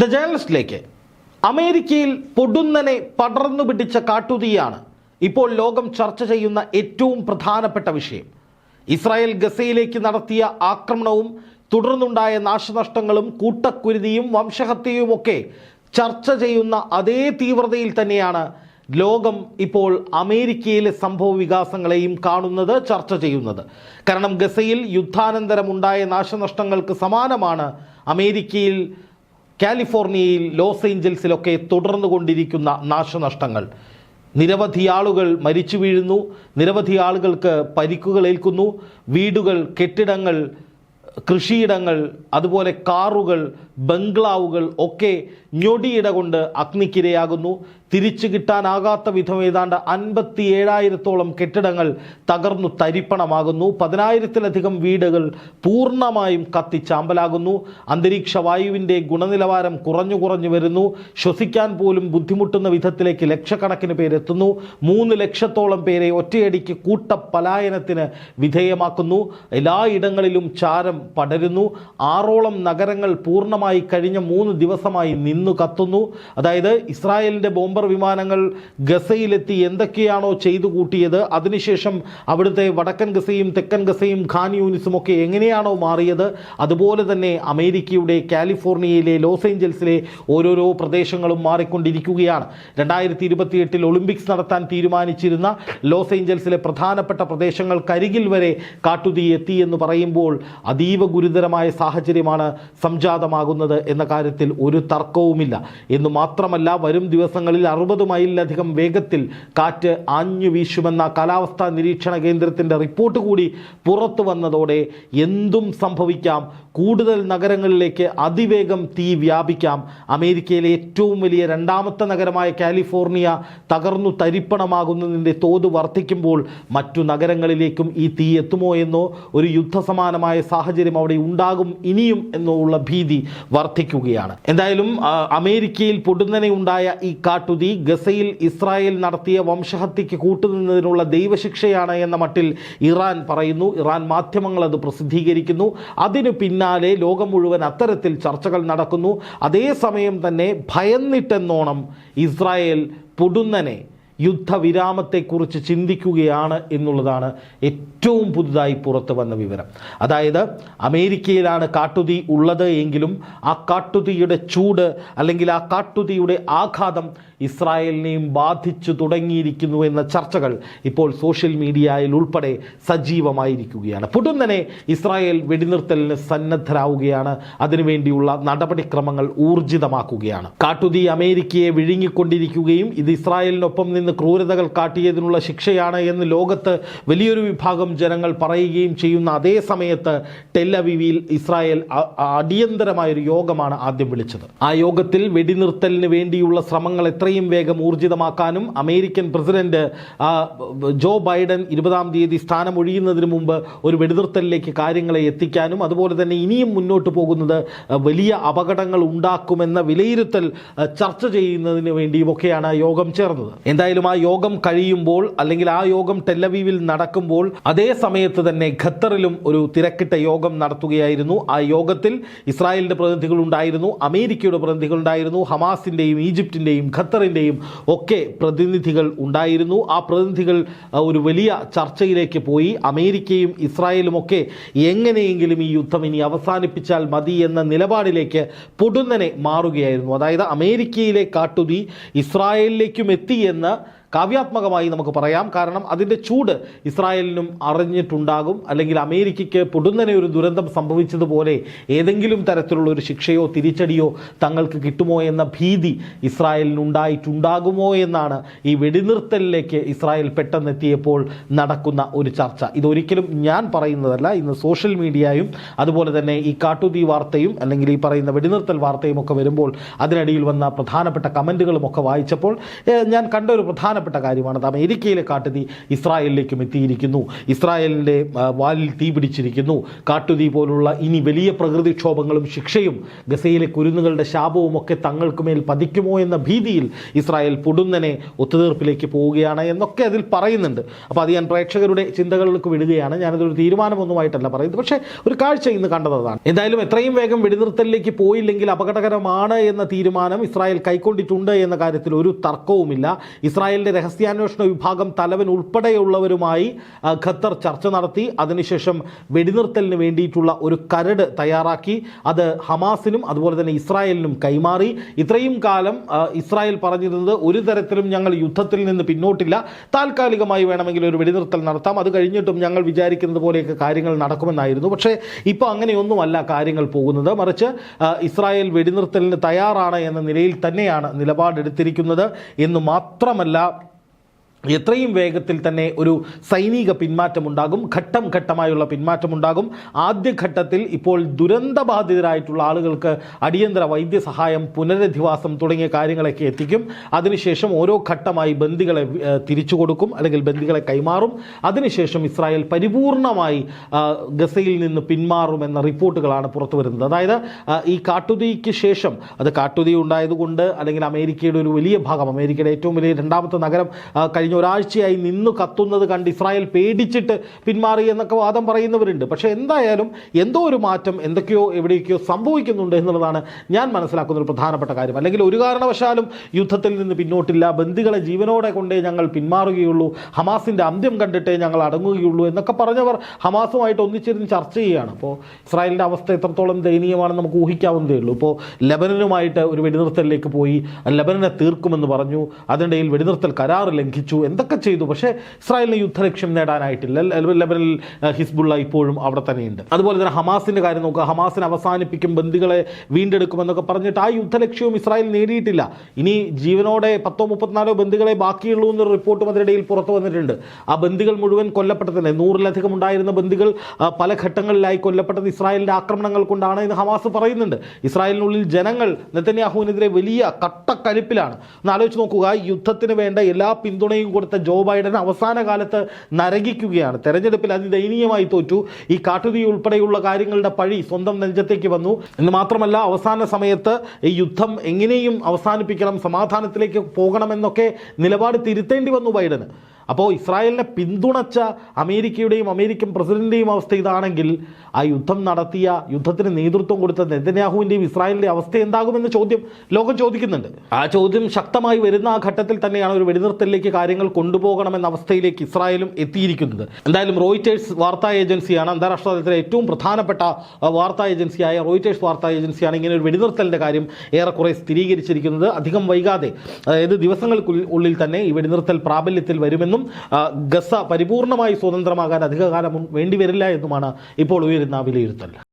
The ജേണലിസ്റ്റിലേക്ക്. അമേരിക്കയിൽ പൊടുന്നനെ പടർന്നു പിടിച്ച കാട്ടുതീയാണ് ഇപ്പോൾ ലോകം ചർച്ച ചെയ്യുന്ന ഏറ്റവും പ്രധാനപ്പെട്ട വിഷയം. ഇസ്രായേൽ ഗസയിലേക്ക് നടത്തിയ ആക്രമണവും തുടർന്നുണ്ടായ നാശനഷ്ടങ്ങളും കൂട്ടക്കുരുതിയും വംശഹത്യയും ഒക്കെ ചർച്ച ചെയ്യുന്ന അതേ തീവ്രതയിൽ തന്നെയാണ് ലോകം ഇപ്പോൾ അമേരിക്കയിലെ സംഭവ വികാസങ്ങളെയും കാണുന്നത് ചർച്ച ചെയ്യുന്നത്. കാരണം ഗസയിൽ യുദ്ധാനന്തരമുണ്ടായ നാശനഷ്ടങ്ങൾക്ക് സമാനമാണ് അമേരിക്കയിൽ കാലിഫോർണിയയിൽ ലോസ് ഏഞ്ചൽസിലൊക്കെ തുടർന്നു കൊണ്ടിരിക്കുന്ന നാശനഷ്ടങ്ങൾ. നിരവധി ആളുകൾ മരിച്ചു വീഴുന്നു. നിരവധി ആളുകൾക്ക് പരിക്കുകൾ ഏൽക്കുന്നു. വീടുകൾ കെട്ടിടങ്ങൾ കൃഷിയിടങ്ങൾ അതുപോലെ കാറുകൾ ബംഗ്ലാവുകൾ ഒക്കെ ഞൊടിയിട കൊണ്ട് അഗ്നിക്കിരയാകുന്നു. തിരിച്ചു കിട്ടാനാകാത്ത വിധം ഏതാണ്ട് അൻപത്തി ഏഴായിരത്തോളം കെട്ടിടങ്ങൾ തകർന്നു തരിപ്പണമാകുന്നു. പതിനായിരത്തിലധികം വീടുകൾ പൂർണമായും കത്തിച്ചാമ്പലാകുന്നു. അന്തരീക്ഷ വായുവിന്റെ ഗുണനിലവാരം കുറഞ്ഞു കുറഞ്ഞു വരുന്നു. ശ്വസിക്കാൻ പോലും ബുദ്ധിമുട്ടുന്ന വിധത്തിലേക്ക് ലക്ഷക്കണക്കിന് പേരെത്തുന്നു. മൂന്ന് ലക്ഷത്തോളം പേരെ ഒറ്റയടിക്ക് കൂട്ട പലായനത്തിന് വിധേയമാക്കുന്നു എല്ലായിടങ്ങളിലും ചാരം പടരുന്നു. ആറോളം നഗരങ്ങൾ പൂർണമായി കഴിഞ്ഞ മൂന്ന് ദിവസമായി നിന്നു കത്തുന്നു. അതായത് ഇസ്രായേലിന്റെ ബോംബർ വിമാനങ്ങൾ ഗസയിലെത്തി എന്തൊക്കെയാണോ ചെയ്തു കൂട്ടിയത് അതിനുശേഷം അവിടുത്തെ വടക്കൻ ഗസയും തെക്കൻ ഗസയും ഖാൻ യൂണിസും ഒക്കെ എങ്ങനെയാണോ മാറിയത് അതുപോലെ തന്നെ അമേരിക്കയുടെ കാലിഫോർണിയയിലെ ലോസ് ഏഞ്ചൽസിലെ ഓരോരോ പ്രദേശങ്ങളും മാറിക്കൊണ്ടിരിക്കുകയാണ്. രണ്ടായിരത്തി ഇരുപത്തിയെട്ടിൽ ഒളിമ്പിക്സ് നടത്താൻ തീരുമാനിച്ചിരുന്ന ലോസ് ഏഞ്ചൽസിലെ പ്രധാനപ്പെട്ട പ്രദേശങ്ങൾ പ്രദേശങ്ങൾക്കരികിൽ വരെ കാട്ടുതീ എത്തി എന്ന് പറയുമ്പോൾ അതീവ ഗുരുതരമായ സാഹചര്യമാണ് സംജാതമാകുന്നത് എന്ന കാര്യത്തിൽ ഒരു തർക്കവുമില്ല. എന്ന് മാത്രമല്ല വരും ദിവസങ്ങളിൽ അറുപത് മൈലിലധികം വേഗത്തിൽ കാറ്റ് ആഞ്ഞു വീശുമെന്ന കാലാവസ്ഥാ നിരീക്ഷണ കേന്ദ്രത്തിന്റെ റിപ്പോർട്ട് കൂടി പുറത്തു വന്നതോടെ എന്തും സംഭവിക്കാം. കൂടുതൽ നഗരങ്ങളിലേക്ക് അതിവേഗം തീ വ്യാപിക്കാം. അമേരിക്കയിലെ ഏറ്റവും വലിയ രണ്ടാമത്തെ നഗരമായ കാലിഫോർണിയ തകർന്നു തരിപ്പണമാകുന്നതിന്റെ തോത് വർദ്ധിക്കുമ്പോൾ മറ്റു നഗരങ്ങളിലേക്കും ഈ തീ എത്തുമോ എന്നോ ഒരു യുദ്ധസമാനമായ സാഹചര്യം അവിടെ ഉണ്ടാകും ഇനിയും എന്നുള്ള ഭീതി വർദ്ധിക്കുകയാണ് എന്തായാലും അമേരിക്കയിൽ പൊടുന്നനെ ഉണ്ടായ ഈ കാട്ടുതീ ഗസയിൽ ഇസ്രായേൽ നടത്തിയ വംശഹത്യക്ക് കൂട്ടുനിന്നതിനുള്ള ദൈവശിക്ഷയാണ് എന്ന മട്ടിൽ ഇറാൻ പറയുന്നു. ഇറാൻ മാധ്യമങ്ങൾ അത് പ്രസിദ്ധീകരിക്കുന്നു. അതിനു പിന്നാലെ ലോകം മുഴുവൻ അത്തരത്തിൽ ചർച്ചകൾ നടക്കുന്നു. അതേസമയം തന്നെ ഭയന്നിട്ടെന്നോണം ഇസ്രായേൽ പൊടുന്നനെ യുദ്ധവിരാമത്തെക്കുറിച്ച് ചിന്തിക്കുകയാണ് എന്നുള്ളതാണ് ഏറ്റവും പുതുതായി പുറത്തു വന്ന വിവരം. അതായത് അമേരിക്കയിലാണ് കാട്ടുതീ ഉള്ളത് എങ്കിലും ആ കാട്ടുതീയുടെ ചൂട് അല്ലെങ്കിൽ ആ കാട്ടുതീയുടെ ആഘാതം ഇസ്രായേലിനെയും ബാധിച്ചു തുടങ്ങിയിരിക്കുന്നു എന്ന ചർച്ചകൾ ഇപ്പോൾ സോഷ്യൽ മീഡിയയിൽ ഉൾപ്പെടെ സജീവമായിരിക്കുകയാണ്. പൊടുന്നനെ ഇസ്രായേൽ വെടിനിർത്തലിന് സന്നദ്ധരാവുകയാണ്. അതിനുവേണ്ടിയുള്ള നടപടിക്രമങ്ങൾ ഊർജിതമാക്കുകയാണ്. കാട്ടുതീ അമേരിക്കയെ വിഴുങ്ങിക്കൊണ്ടിരിക്കുകയും ഇത് ഇസ്രായേലിനൊപ്പം നിന്ന് ക്രൂരതകൾ കാട്ടിയതിനുള്ള ശിക്ഷയാണ് എന്ന് ലോകത്ത് വലിയൊരു വിഭാഗം ജനങ്ങൾ പറയുകയും ചെയ്യുന്ന അതേ സമയത്ത് ടെല്ലവിവിയിൽ ഇസ്രായേൽ അടിയന്തരമായൊരു യോഗമാണ് ആദ്യം വിളിച്ചത്. ആ യോഗത്തിൽ വെടിനിർത്തലിന് വേണ്ടിയുള്ള ശ്രമങ്ങൾ എത്രയും വേഗം ഊർജിതമാക്കാനും അമേരിക്കൻ പ്രസിഡന്റ് ജോ ബൈഡൻ ഇരുപതാം തീയതി സ്ഥാനമൊഴിയുന്നതിന് മുമ്പ് ഒരു വെടിനിർത്തലിലേക്ക് കാര്യങ്ങളെ എത്തിക്കാനും അതുപോലെ തന്നെ ഇനിയും മുന്നോട്ട് പോകുന്നത് വലിയ അപകടങ്ങൾ ഉണ്ടാക്കുമെന്ന വിലയിരുത്തൽ ചർച്ച ചെയ്യുന്നതിന് വേണ്ടിയുമൊക്കെയാണ് യോഗം ചേർന്നത്. എന്തായാലും ആ യോഗം കഴിയുമ്പോൾ അല്ലെങ്കിൽ ആ യോഗം ടെല്ലവീവിൽ നടക്കുമ്പോൾ അതേ സമയത്ത് തന്നെ ഖത്തറിലും ഒരു തിരക്കിട്ട യോഗം നടത്തുകയായിരുന്നു. ആ യോഗത്തിൽ ഇസ്രായേലിന്റെ പ്രതിനിധികൾ ഉണ്ടായിരുന്നു അമേരിക്കയുടെ പ്രതിനിധികൾ ഉണ്ടായിരുന്നു ഹമാസിന്റെയും ഈജിപ്തിന്റെയും ഖത്തറിന്റെയും ഒക്കെ പ്രതിനിധികൾ ഉണ്ടായിരുന്നു. ആ പ്രതിനിധികൾ ഒരു വലിയ ചർച്ചയിലേക്ക് പോയി. അമേരിക്കയും ഇസ്രായേലും ഒക്കെ എങ്ങനെയെങ്കിലും ഈ യുദ്ധം ഇനി അവസാനിപ്പിച്ചാൽ മതി എന്ന നിലപാടിലേക്ക് പൊടുന്നനെ മാറുകയായിരുന്നു. അതായത് അമേരിക്കയിലെ കാട്ടുതി ഇസ്രായേലിലേക്കും എത്തി എന്ന് കാവ്യാത്മകമായി നമുക്ക് പറയാം. കാരണം അതിന്റെ ചൂട് ഇസ്രായേലിനും അറിഞ്ഞിട്ടുണ്ടാകും. അല്ലെങ്കിൽ അമേരിക്കയ്ക്ക് പൊടുന്നനെ ഒരു ദുരന്തം സംഭവിച്ചതുപോലെ ഏതെങ്കിലും തരത്തിലുള്ള ഒരു ശിക്ഷയോ തിരിച്ചടിയോ തങ്ങൾക്ക് കിട്ടുമോ എന്ന ഭീതി ഇസ്രായേലിനുണ്ടായിട്ടുണ്ടാകുമോ എന്നാണ് ഈ വെടിനിർത്തലിലേക്ക് ഇസ്രായേൽ പെട്ടെന്നെത്തിയപ്പോൾ നടക്കുന്ന ഒരു ചർച്ച. ഇതൊരിക്കലും ഞാൻ പറയുന്നതല്ല. ഇന്ന് സോഷ്യൽ മീഡിയയും അതുപോലെ തന്നെ ഈ കാട്ടുതീ വാർത്തയും അല്ലെങ്കിൽ ഈ പറയുന്ന വെടിനിർത്തൽ വാർത്തയും ഒക്കെ വരുമ്പോൾ അതിനിടയിൽ വന്ന പ്രധാനപ്പെട്ട കമന്റുകളും ഒക്കെ വായിച്ചപ്പോൾ ഞാൻ കണ്ട ഒരു പ്രധാനപ്പെട്ട പ്രധാനപ്പെട്ട കാര്യമാണ്. അത് അമേരിക്കയിലെ കാട്ടുതീ ഇസ്രായേലിലേക്കും എത്തിയിരിക്കുന്നു. ഇസ്രായേലിന്റെ വാലിൽ തീ പിടിച്ചിരിക്കുന്നു. കാട്ടുതീ പോലുള്ള ഇനി വലിയ പ്രകൃതിക്ഷോഭങ്ങളും ശിക്ഷയും ഗസയിലെ കുരുന്നുകളുടെ ശാപവും ഒക്കെ തങ്ങൾക്ക് മേൽ പതിക്കുമോ എന്ന ഭീതിയിൽ ഇസ്രായേൽ പൊടുന്നനെ ഒത്തുതീർപ്പിലേക്ക് പോവുകയാണ് എന്നൊക്കെ അതിൽ പറയുന്നുണ്ട്. അപ്പോൾ അത് ഞാൻ പ്രേക്ഷകരുടെ ചിന്തകളിലേക്ക് വിടുകയാണ്. ഞാനതൊരു തീരുമാനമൊന്നുമായിട്ടല്ല പറയുന്നത്. പക്ഷേ ഒരു കാഴ്ച ഇന്ന് കണ്ടതാണ് എന്തായാലും എത്രയും വേഗം വെടിനിർത്തലിലേക്ക് പോയില്ലെങ്കിൽ അപകടകരമാണ് എന്ന തീരുമാനം ഇസ്രായേൽ കൈക്കൊണ്ടിട്ടുണ്ട് എന്ന കാര്യത്തിൽ ഒരു തർക്കവുമില്ല. ഇസ്രായേലിന്റെ രഹസ്യാന്വേഷണ വിഭാഗം തലവൻ ഉൾപ്പെടെയുള്ളവരുമായി ഖത്തർ ചർച്ച നടത്തി. അതിനുശേഷം വെടിനിർത്തലിന് വേണ്ടിയിട്ടുള്ള ഒരു കരട് തയ്യാറാക്കി. അത് ഹമാസിനും അതുപോലെ തന്നെ ഇസ്രായേലിനും കൈമാറി. ഇത്രയും കാലം ഇസ്രായേൽ പറഞ്ഞിരുന്നത് ഒരു തരത്തിലും ഞങ്ങൾ യുദ്ധത്തിൽ നിന്ന് പിന്നോട്ടില്ല. താൽക്കാലികമായി വേണമെങ്കിൽ ഒരു വെടിനിർത്തൽ നടത്താം. അത് കഴിഞ്ഞിട്ടും ഞങ്ങൾ വിചാരിക്കുന്നത് പോലെയൊക്കെ കാര്യങ്ങൾ നടക്കുമെന്നായിരുന്നു. പക്ഷേ ഇപ്പോൾ അങ്ങനെയൊന്നുമല്ല കാര്യങ്ങൾ പോകുന്നത്. മറിച്ച് ഇസ്രായേൽ വെടിനിർത്തലിന് തയ്യാറാണ് എന്ന നിലയിൽ തന്നെയാണ് നിലപാടെടുത്തിരിക്കുന്നത്. എന്ന് മാത്രമല്ല എത്രയും വേഗത്തിൽ തന്നെ ഒരു സൈനിക പിന്മാറ്റമുണ്ടാകും. ഘട്ടം ഘട്ടമായുള്ള പിന്മാറ്റമുണ്ടാകും. ആദ്യഘട്ടത്തിൽ ഇപ്പോൾ ദുരന്തബാധിതരായിട്ടുള്ള ആളുകൾക്ക് അടിയന്തര വൈദ്യസഹായം പുനരധിവാസം തുടങ്ങിയ കാര്യങ്ങളൊക്കെ എത്തിക്കും. അതിനുശേഷം ഓരോ ഘട്ടമായി ബന്ദികളെ തിരിച്ചു കൊടുക്കും അല്ലെങ്കിൽ ബന്ദികളെ കൈമാറും. അതിനുശേഷം ഇസ്രായേൽ പരിപൂർണമായി ഗസയിൽ നിന്ന് പിന്മാറുമെന്ന റിപ്പോർട്ടുകളാണ് പുറത്തു വരുന്നത്. അതായത് ഈ കാട്ടുതീക്ക് ശേഷം അത് കാട്ടുതീ ഉണ്ടായതുകൊണ്ട് അല്ലെങ്കിൽ അമേരിക്കയുടെ ഒരു വലിയ ഭാഗം അമേരിക്കയുടെ ഏറ്റവും വലിയ രണ്ടാമത്തെ നഗരം കഴിഞ്ഞ ഒരാഴ്ചയായി നിന്നു കത്തുന്നത് കണ്ട് ഇസ്രായേൽ പേടിച്ചിട്ട് പിന്മാറി എന്നൊക്കെ വാദം പറയുന്നവരുണ്ട്. പക്ഷേ എന്തായാലും എന്തോ ഒരു മാറ്റം എന്തൊക്കെയോ എവിടെയൊക്കെയോ സംഭവിക്കുന്നുണ്ട് എന്നുള്ളതാണ് ഞാൻ മനസ്സിലാക്കുന്ന ഒരു പ്രധാനപ്പെട്ട കാര്യം. അല്ലെങ്കിൽ ഒരു കാരണവശാലും യുദ്ധത്തിൽ നിന്ന് പിന്നോട്ടില്ല. ബന്ദികളെ ജീവനോടെ കൊണ്ടേ ഞങ്ങൾ പിന്മാറുകയുള്ളൂ. ഹമാസിന്റെ അന്ത്യം കണ്ടിട്ടേ ഞങ്ങൾ അടങ്ങുകയുള്ളൂ എന്നൊക്കെ പറഞ്ഞവർ ഹമാസുമായിട്ട് ഒന്നിച്ചിരുന്ന് ചർച്ച ചെയ്യുകയാണ്. അപ്പോൾ ഇസ്രായേലിന്റെ അവസ്ഥ എത്രത്തോളം ദയനീയമാണെന്ന് നമുക്ക് ഊഹിക്കാവുന്നതേ ഉള്ളൂ. ഇപ്പോൾ ലെബനനുമായിട്ട് ഒരു വെടിനിർത്തലിലേക്ക് പോയി. ലെബനനെ തീർക്കുമെന്ന് പറഞ്ഞു. അതിനിടയിൽ വെടിനിർത്തൽ കരാർ ലംഘിച്ചു. എന്തൊക്കെ ചെയ്തു? പക്ഷേ ഇസ്രായേലിന് യുദ്ധലക്ഷ്യം നേടാനായിട്ടില്ല. ലെബനിൽ ഹിസ്ബുള്ള ഇപ്പോഴും അവിടെ തന്നെയുണ്ട്. അതുപോലെ തന്നെ ഹമാസിന്റെ കാര്യം നോക്കുക. ഹമാസിനെ അവസാനിപ്പിക്കും ബന്ദികളെ വീണ്ടെടുക്കുമെന്നൊക്കെ പറഞ്ഞിട്ട് ആ യുദ്ധലക്ഷ്യവും ഇസ്രായേൽ നേടിയിട്ടില്ല. ഇനി ജീവനോടെ പത്തോ മുപ്പത്തിനാലോ ബന്ദികളെ ബാക്കിയുള്ളൂ എന്നൊരു റിപ്പോർട്ടും അതിനിടയിൽ പുറത്തു വന്നിട്ടുണ്ട്. ആ ബന്ദികൾ മുഴുവൻ കൊല്ലപ്പെട്ടതല്ലേ? നൂറിലധികം ഉണ്ടായിരുന്ന ബന്ദികൾ പല ഘട്ടങ്ങളിലായി കൊല്ലപ്പെട്ടത് ഇസ്രായേലിന്റെ ആക്രമണങ്ങൾ കൊണ്ടാണ് എന്ന് ഹമാസ് പറയുന്നുണ്ട്. ഇസ്രായേലിനുള്ളിൽ ജനങ്ങൾ നെത്തന്യാഹുവിനെതിരെ വലിയ കട്ടക്കലിപ്പിലാണ്. ഒന്ന് ആലോചിച്ച് നോക്കുക. യുദ്ധത്തിന് വേണ്ട എല്ലാ പിന്തുണയും കൊടുത്ത ജോ ബൈഡൻ അവസാന കാലത്ത് നരകിക്കുകയാണ്. തെരഞ്ഞെടുപ്പിൽ അതിദയനീയമായി തോറ്റു. ഈ കാട്ടുതീ ഉൾപ്പെടെയുള്ള കാര്യങ്ങളുടെ പഴി സ്വന്തം നെഞ്ചത്തേക്ക് വന്നു. എന്ന് മാത്രമല്ല അവസാന സമയത്ത് ഈ യുദ്ധം എങ്ങനെയും അവസാനിപ്പിക്കണം സമാധാനത്തിലേക്ക് പോകണമെന്നൊക്കെ നിലപാട് തിരുത്തേണ്ടി വന്നു ബൈഡന്. അപ്പോൾ ഇസ്രായേലിനെ പിന്തുണച്ച അമേരിക്കയുടെയും അമേരിക്കൻ പ്രസിഡന്റിന്റെയും അവസ്ഥ ഇതാണെങ്കിൽ ആ യുദ്ധം നടത്തിയ യുദ്ധത്തിന് നേതൃത്വം കൊടുത്ത നെതന്യാഹുവിന്റെയും ഇസ്രായേലിന്റെ അവസ്ഥ എന്താകുമെന്ന ചോദ്യം ലോകം ചോദിക്കുന്നുണ്ട്. ആ ചോദ്യം ശക്തമായി വരുന്ന ആ ഘട്ടത്തിൽ തന്നെയാണ് ഒരു വെടിനിർത്തലിലേക്ക് കാര്യങ്ങൾ കൊണ്ടുപോകണമെന്ന അവസ്ഥയിലേക്ക് ഇസ്രായേലും എത്തിയിരിക്കുന്നത്. എന്തായാലും റോയിറ്റേഴ്സ് വാർത്താ ഏജൻസിയാണ് അന്താരാഷ്ട്ര തലത്തിലെ ഏറ്റവും പ്രധാനപ്പെട്ട വാർത്താ ഏജൻസിയായ റോയിറ്റേഴ്സ് വാർത്താ ഏജൻസിയാണ് ഇങ്ങനെ ഒരു വെടിനിർത്തലിന്റെ കാര്യം ഏറെക്കുറെ സ്ഥിരീകരിച്ചിരിക്കുന്നത്. അധികം വൈകാതെ അതായത് ദിവസങ്ങൾക്കുള്ളിൽ തന്നെ ഈ വെടിനിർത്തൽ പ്രാബല്യത്തിൽ വരുമെന്നും ആ, ഗസ പരിപൂർണമായി സ്വതന്ത്രമാകാൻ അധികകാലം വേണ്ടിവരില്ല എന്നുമാണ് ഇപ്പോൾ ഉയരുന്ന വിലയിരുത്തൽ.